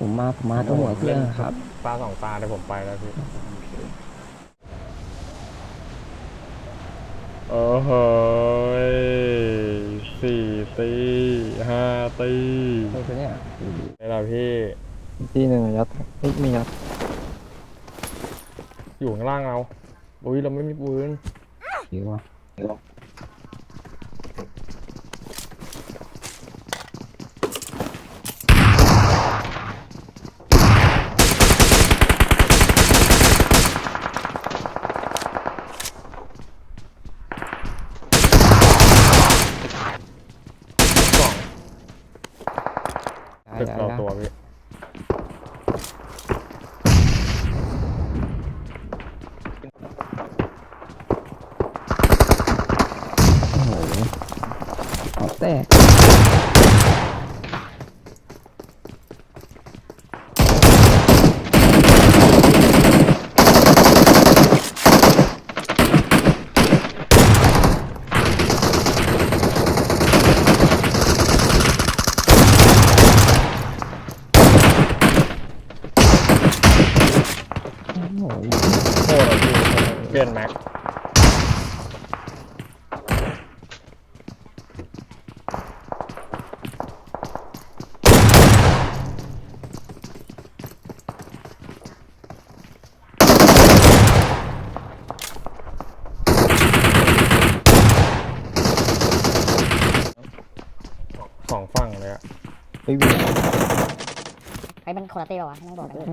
ผมมาผมมาตรงหัวเครื่องครับตาสองตาเดี๋ยวผมไปแล้วพี่โอ้โหยสี่ตีห้าตีตรงนี้เนี่ยนี่แหละพี่ที่หนึ่งอะยัดเฮ้ยไม่ยัด อยู่ข้างล่างเราอุ้ยเราไม่มีปืนหิวอะสอง ได้ ตึก ได้ เรา ได้ ตัวพี่ โอ้โหเอา แตกโอ้โหโคตรเลยพี่เปลี่ยนแม็ก สองฝั่งเลยอะ เฮ้ยวิ่ง เฮ้ย มันคนละตีเปล่าวะนั่งโดดกัน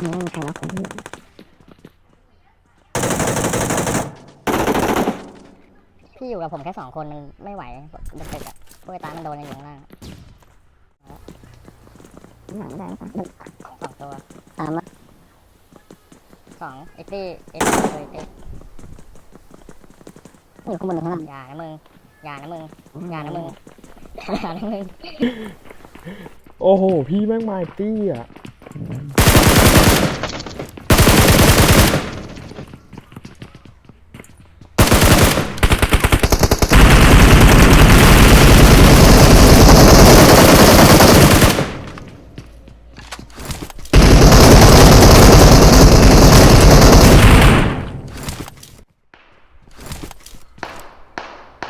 อืมใครวะคนพี่อยู่กับผมแค่สองคนมันไม่ไหวมันตึกอะพวกไอ้ตามันโดนกันอยู่ข้างล่างสองตัวสามสองเอ็กตี้เอ็กตี้เลยเอ็กอยู่ข้างบนหรือข้างล่างอย่านะมึง อย่านะมึงอย่านะมึงอย่านะมึง โอ้โห พี่แม่งไม้ตี้อะหมดเลยดูกระดังกระ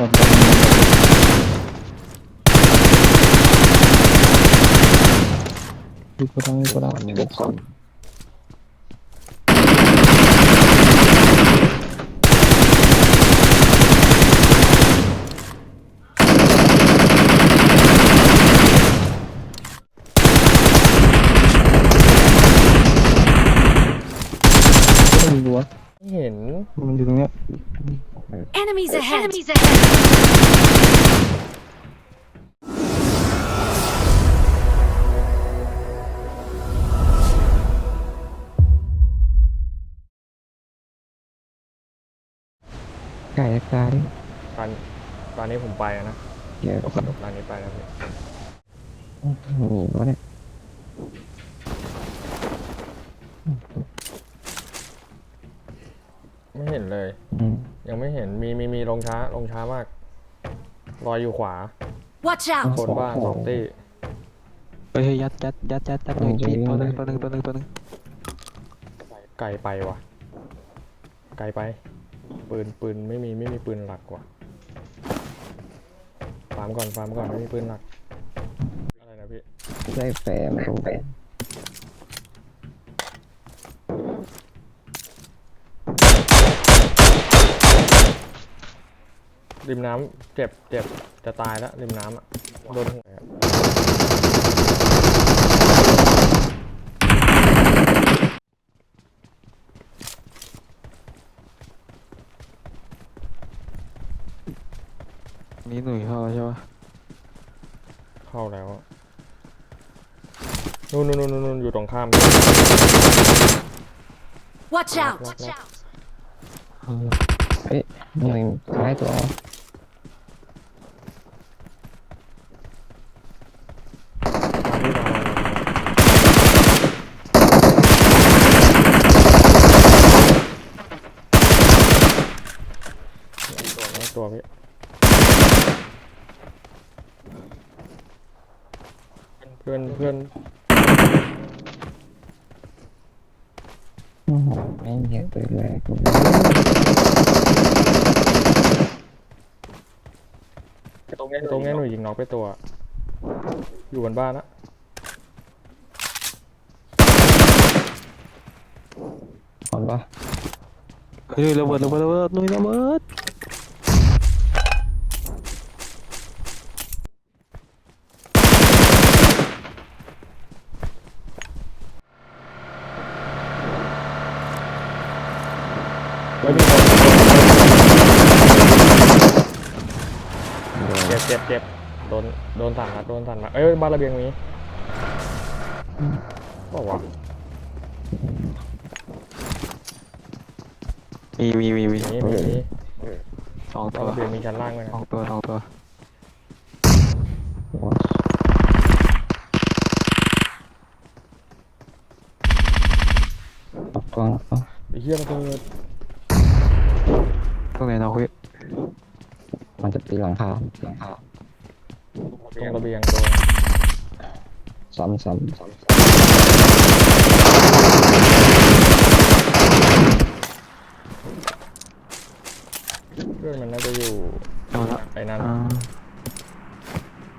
ดังหนึ่งสองไม่มีรั้ว ไม่ เห็น มันอยู่ตรงเนี้ย Enemies ahead! Enemies ahead! ไก่กาดิตอนตอนนี้ผมไปแล้วนะเดี๋ยวตอนนี้ไปแล้วพี่หนีวะเนี่ย ลงช้าลงช้ามาก รอยอยู่ขวา Watch out! คนบ้านสองตี้เฮ้ยยัดยัดยัดยัดยัดเลยพี่ตัวหนึงตัวหนึงตัวหนึงตัวหนึงไกลไปว่ะ ไกลไป ปืนปืนไม่มีไม่มีปืนหลักว่ะฟาร์มก่อนฟาร์มก่อนไม่มีปืนหลัก อะไรนะพี่ ได้แฟน รู้แฟนริมน้ำเจ็บเจ็บจะตายแล้วริมน้ำอะโดนหัวอะนี่หนุ่ยเข้าใช่ปะเข้าแล้วอะนู่นนู่นนู่นนู่นอยู่ตรงข้าม Watch out! Watch out. เออเฮ้ยหนึ่งซ้ายตัว ตัวพี่เพื่อนเพื่อนไม่เงียบไปเลยกูตรงนี้ตรงนี้หนูยิงน้องไปตัว อยู่บนบ้านนะหอนปะเฮ้ยระเบิดระเบิดระเบิดหนุ่ยระเบิด เจ็บเจ็บเจ็บ โดน โดนสั่นนัดโดนสั่นมาเอ้ย บ้านระเบียงนี้บอกว่ามีมีมีมีมีมีมีสองบ้าตันวระเบียงมีชั้นล่างด้วยสนะองตัวสองตัวโอ้ออกกล้องออกไอ้เหี้ยมันเกิดตรงไหนเนาะเฮ้ย มันจะตีหลังคาหลังคาตรงระเบียงตัวซ้ำซ้ำซ้ำเพื่อนมันน่าจะอยู่เอาละไอ้นั่นอ่า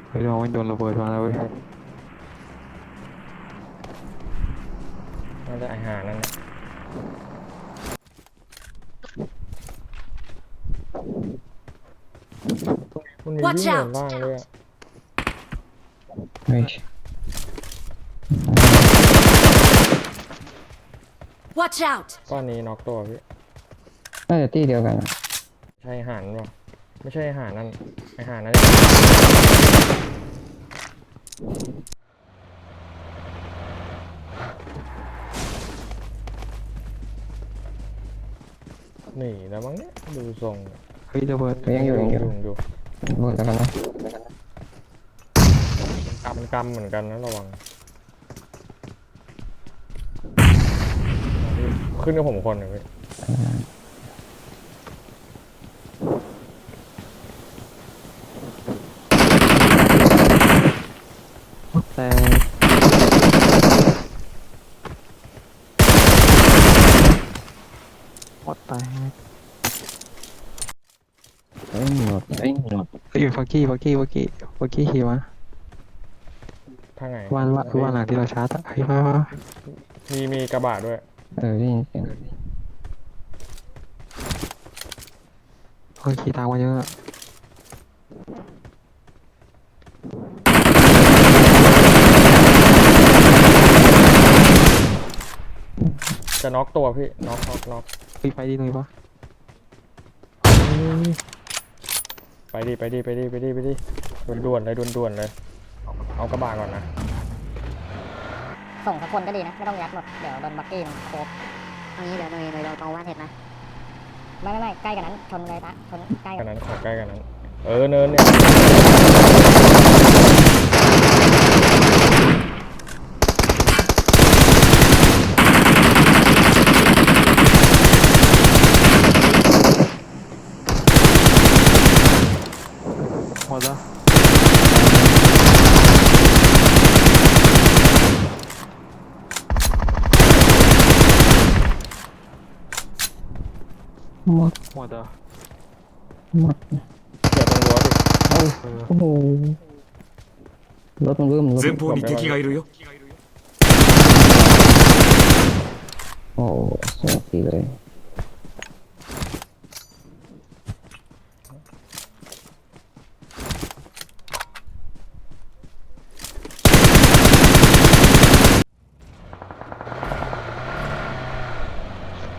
เฮ้ยเราไม่โดนระเบิดมาแล้วเว้ยน่าจะไอหานั่นน่ะ มันมี Watch วิ่งเดิน out ล่างด้วยอะเฮ้ย Watch out! ก้อนนี้น็อกตัวพี่น่าจะตีเดียวกันอะใช่อาหารป่ะไม่ใช่อาหารนั่นอาหารนั่นหนีแล้วมั้งเนี่ยดูทรง เฮ้ยระเบิดก็ยังอยู่ยังอยู่ อยู่ พูดแล้วกันนะกำกำเหมือนกันนะระวัง ขึ้นกับผมคนหนึ่งพี่แต่หมดตา ยเฮ้ยหนวดเฮ้ยหนวดเฮ้ยฟักกี้ฟักกี้ฟักกี้ฟักกี้ขี่มาทางไหนวันวันวันหลังที่เราชาร์จอะเฮ้ยมามามามีมีกระบะด้วย เออได้ยินเสียงเฮ้ยขี่ตามมาเยอะอะจะน็อกตัวพี่น็อกน็อกน็อกเฮ้ยไปดีหน่อยปะ ไปดิไปดิไปดิไปดิไปดิด่วนๆเลยด่วนๆเลย เอากระบะก่อนนะ ส่งสักคนก็ดีนะ ไม่ต้องยัดหมด เดี๋ยวโดนบักกี้มันโคบเอางี้เดี๋ยวหน่วยหน่วยเราตรงว่านเห็ดนะไม่ไม่ไม่ใกล้กันนั้นชนเลยปะชนใกล้กักันนนั้นขอใกล้กันนั้น เออเนินเนี่ย Semua dah. Mat. Ya, tunggu aku. Oh. oh. Dah tunggu kamu. 前方に敵がいるよ。Oh, sangat tidak.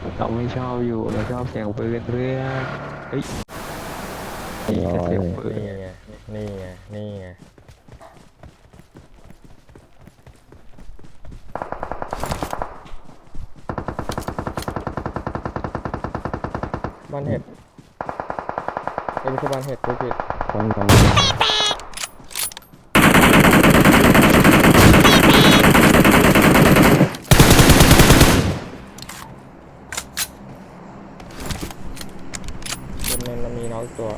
เลยเราไม่ชอบอยู่เราชอบเสียงปืนเรื่องเฮ้ยเรียบร้อยเสียงเลยปืนนี่ไงนี่ไงนี่ไงบ้านเห็ดเอ้ยไม่ใช่บ้านเห็ดพูดผิดคนคนบนนั้นมันมีน้องอีกตัว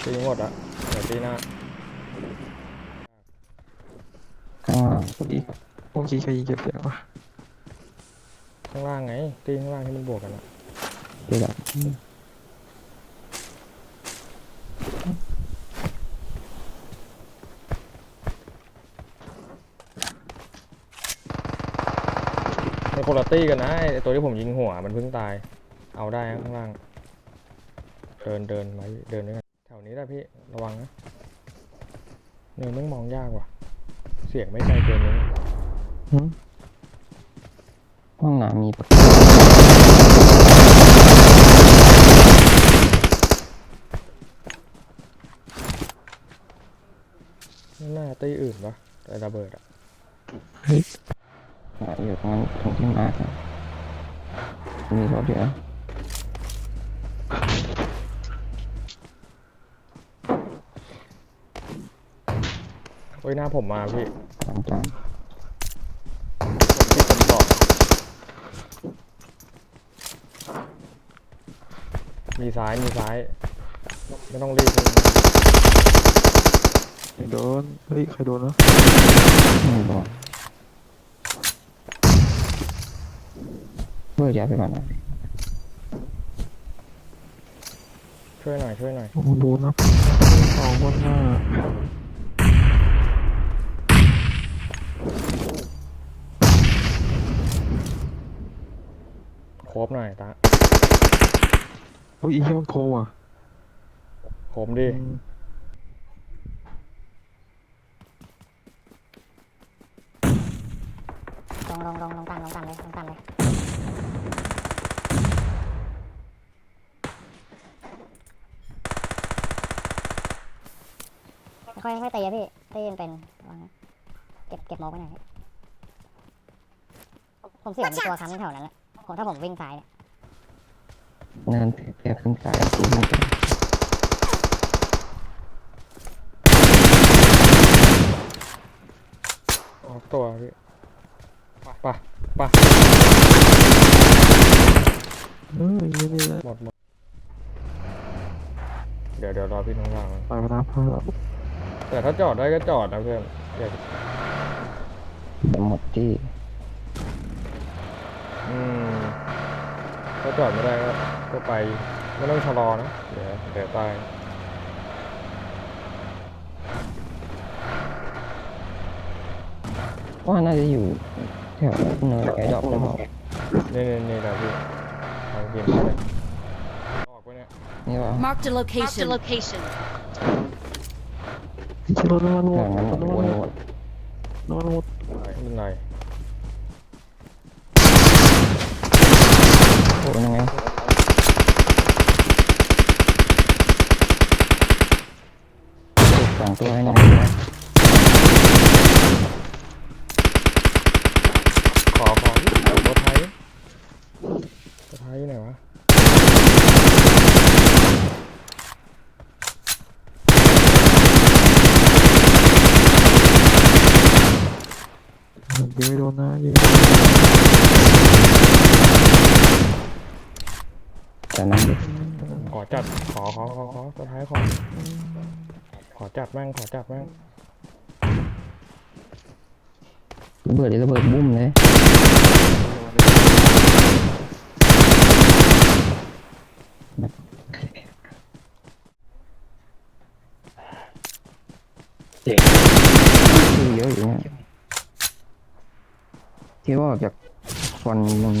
เตีหมดอะเดี๋ยวตีหน้า ข้างล่าง โอ้ย โอเคใครยิงเก็บเสียงวะข้างล่างไงตีข้างล่างที่มันบวกกันอะที่แบบมันคนละตีกันนะไอ้ตัวที่ผมยิงหัวมันเพิ่งตาย เอาได้นะข้างล่าง เดินเดินมาเดินด้วยกันแถวนี้แหละพี่ระวังนะเนินต้องมองยากว่ะ เสียงไม่ไกลเกินนี้ หืมห้องน้ำมีปะไม่น่าตีอื่นปะแต่ระเบิดอะเฮ้ยอะอยู่ตรงนั้นตรงที่มาร์คอะมีรถอยู่นะเฮ้ยหน้าผมมาพี่ตามตาม ที่ผมบอก มีซ้ายมีซ้าย ไม่ต้องรีบใครโดน เฮ้ย ใครโดนวะไม่บอกเบิร์ดยาไปก่อนนะช่วยหน่อยช่วยหน่อยโอ้โหโดนนะสองคนหน้าโคบหน่อยตาเฮ้ยอีเหี้ยมันโพอะโคบดิอืมลงลงลงลงต่ำลงต่ำเลยลงต่ำเลยค่อยค่อยตีอะพี่ตีมันเป็นระวังนะเก็บเก็บโมกไว้หน่อยพี่ผมเสียมีตัวค้ำแถวนั้นแหละผมถ้าผมวิ่งซ้ายเนี่ย เนินแพ้ขึ้นสายสูงขึ้นไปออกตัวพี่ไปไปเฮ้ยนี่นี่แหละหมดหมดเดี๋ยวเดี๋ยวรอพี่น้องว่างไปมารับพาแล้วแต่ถ้าจอดได้ก็จอดนะเพื่อนอย่าจะหมดที่อืม ถ้าจอดไม่ได้ก็ก็ไปไม่ต้องชะลอนะเดี๋ยวเดี๋ยวตายว่าน่าจะอยู่แถวเนินไกด์ดอกหรือเปล่านี่นี่นี่นะพี่ทางทีมเลยออกไปเนี่ยนี่ว่า Marked a location. Marked a location. ที่รถน้ำมันหมแถดวนั้นรถน้ำวมันนหมหมดดน้ำมันหมดไม่เป็นไร โอ้ยยังไงถูก สองตัวให้หน่อยขอของรถไทยรถไทยอยู่ไหนวะยิงไม่โดนนะยิงแต่นั้นดิขอจัดขอขอขอขอรถไทยขอ ขอจัดแม่งขอจัดแม่งระเบิดดิระเบิดบุ้มเลยคือเยอะอยู่เนี่ยคิดว่าจากฟันมัน